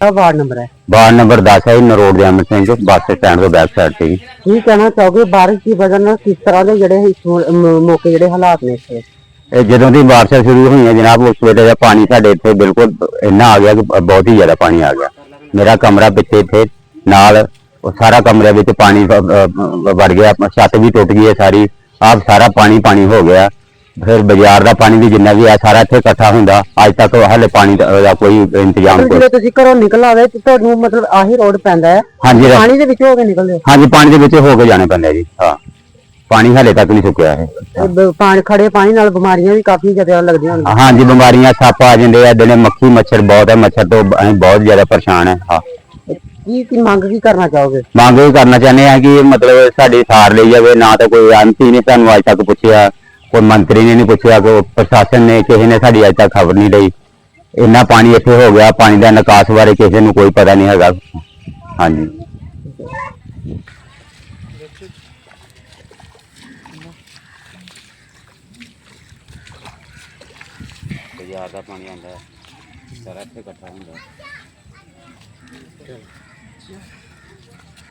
ਆ ward number ਹੈ। Ward number 10 ਹੈ ਨਰੋਡ ਦੇ ਅਮਰ ਸਿੰਘ ਬੱਸ ਸਟੈਂਡ ਤੋਂ ਬੈਕ ਸਾਈਡ ਤੇ ਜੀ। ਕੀ ਕਹਿਣਾ ਚਾਹੋਗੇ ਬਾਰਿਸ਼ ਦੀ ਵਜ੍ਹਾ ਨਾਲ ਕਿਸ ਤਰ੍ਹਾਂ ਦੇ ਜਿਹੜੇ ਇਸ ਮ- ਮ- ਮੌਕੇ ਜਿਹੜੇ ਹਾਲਾਤ ਨੇ ਇੱਥੇ? ਇਹ ਜਦੋਂ ਦੀ ਬਾਰਿਸ਼ਾਂ ਸ਼ੁਰੂ ਹੋਈਆਂ ਜਨਾਬ ਉਸ ਵੇਲੇ ਦਾ ਪਾਣੀ ਸਾਡੇ ਇੱਥੇ ਬਿਲਕੁਲ ਇੰਨਾ ਆ ਗਿਆ ਕਿ ਬਹੁਤ ਹੀ ਜ਼ਿਆਦਾ ਪਾਣੀ ਆ ਗਿਆ। ਮੇਰਾ ਕਮਰਾ ਪਿੱਛੇ ਇੱਥੇ ਨਾਲ ਉਹ ਸਾਰਾ ਕਮਰੇ ਵਿੱਚ ਪਾਣੀ ਵ- ਵੜ ਗਿਆ ਛੱਤ ਵੀ ਟੁੱਟ ਗਈ ਹੈ ਸਾਰੀ ਆਪ ਸਾਰਾ ਪਾਣੀ ਪਾਣੀ ਹੋ ਗਿਆ। ਫਿਰ ਬਾਜ਼ਾਰ ਦਾ ਪਾਣੀ ਵੀ ਜਿੰਨਾ ਵੀ ਆ ਸਾਰਾ ਇੱਥੇ ਇਕੱਠਾ ਹੁੰਦਾ। ਅੱਜ ਤੱਕ ਹਾਲੇ ਪਾਣੀ ਦਾ ਦਾ ਕੋਈ ਇੰਤਜ਼ਾਮ ਕੋਈ ਜਦੋਂ ਤੁਸੀਂ ਘਰੋਂ ਨਿਕਲ ਆਵੇ ਤੇ ਤੁਹਾਨੂੰ ਮਤਲਬ ਆਹੀ ਰੋਡ ਪੈਂਦਾ ਹੈ। ਹਾਂਜੀ ਰ- ਪਾਣੀ ਦੇ ਵਿੱਚ ਹੋ ਕੇ ਨਿਕਲਦੇ ਹੋ? ਹਾਂਜੀ ਪਾਣੀ ਦੇ ਵਿੱਚ ਹੋ ਕੇ ਜਾਣੇ ਪੈਂਦਾ ਜੀ ਹਾਂ। ਪਾਣੀ ਹਾਲੇ ਤੱਕ ਨਹੀਂ ਸੁੱਕਿਆ ਹੈ ਤੇ ਬ- ਪਾਣੀ ਖੜੇ ਪਾਣੀ ਨਾਲ ਬਿਮਾਰੀਆਂ ਵੀ ਕਾਫੀ ਜ਼ਿਆਦਾ ਲੱਗਦੀਆਂ ਹੁੰਦੀਆਂ ਹਾਂਜੀ ਬਿਮਾਰੀਆਂ ਸੱਪ ਆ ਜਾਂਦੇ ਆ ਦਿਨੇ ਮੱਖੀ ਮੱਛਰ ਬਹੁਤ ਹੈ ਮੱਛਰ ਤੋਂ ਅਸੀਂ ਬਹੁਤ ਜ਼ਿਆਦਾ ਪਰੇਸ਼ਾਨ ਹੈ ਹਾਂ। ਕੀ ਕੀ ਮੰਗ ਕੀ ਕਰਨਾ ਚਾਹੋਗੇ? ਮੰਗ ਇਹ ਕਰਨਾ ਚਾਹੁੰਦੇ ਆ ਕਿ ਮਤਲਬ ਸਾਡੀ ਸਾਰ ਲਈ ਜਾਵੇ ਨਾ ਤਾਂ ਕੋਈ ਐਮਪੀ ਨੇ ਸਾਨੂੰ ਅੱਜ ਤੱਕ ਪੁੱਛਿਆ ਕੋਈ ਮੰਤਰੀ ਨੇ ਨਹੀਂ ਪੁੱਛਿਆ, ਕੋਈ ਪ੍ਰਸ਼ਾਸਨ ਨੇ, ਕਿਸੇ ਨੇ ਸਾਡੀ ਅੱਜ ਤੱਕ ਖਬਰ ਨਹੀਂ ਲਈ। ਇੰਨਾ ਪਾਣੀ ਇੱਥੇ ਹੋ ਗਿਆ, ਪਾਣੀ ਦਾ ਨਿਕਾਸ ਬਾਰੇ ਕਿਸੇ ਨੂੰ ਕੋਈ ਪਤਾ ਨਹੀਂ ਹੈਗਾ। ਹਾਂਜੀ। ਬਾਜ਼ਾਰ ਦਾ ਪਾਣੀ ਆਉਂਦਾ ਸਾਰਾ ਇੱਥੇ ਇਕੱਠਾ ਹੁੰਦਾ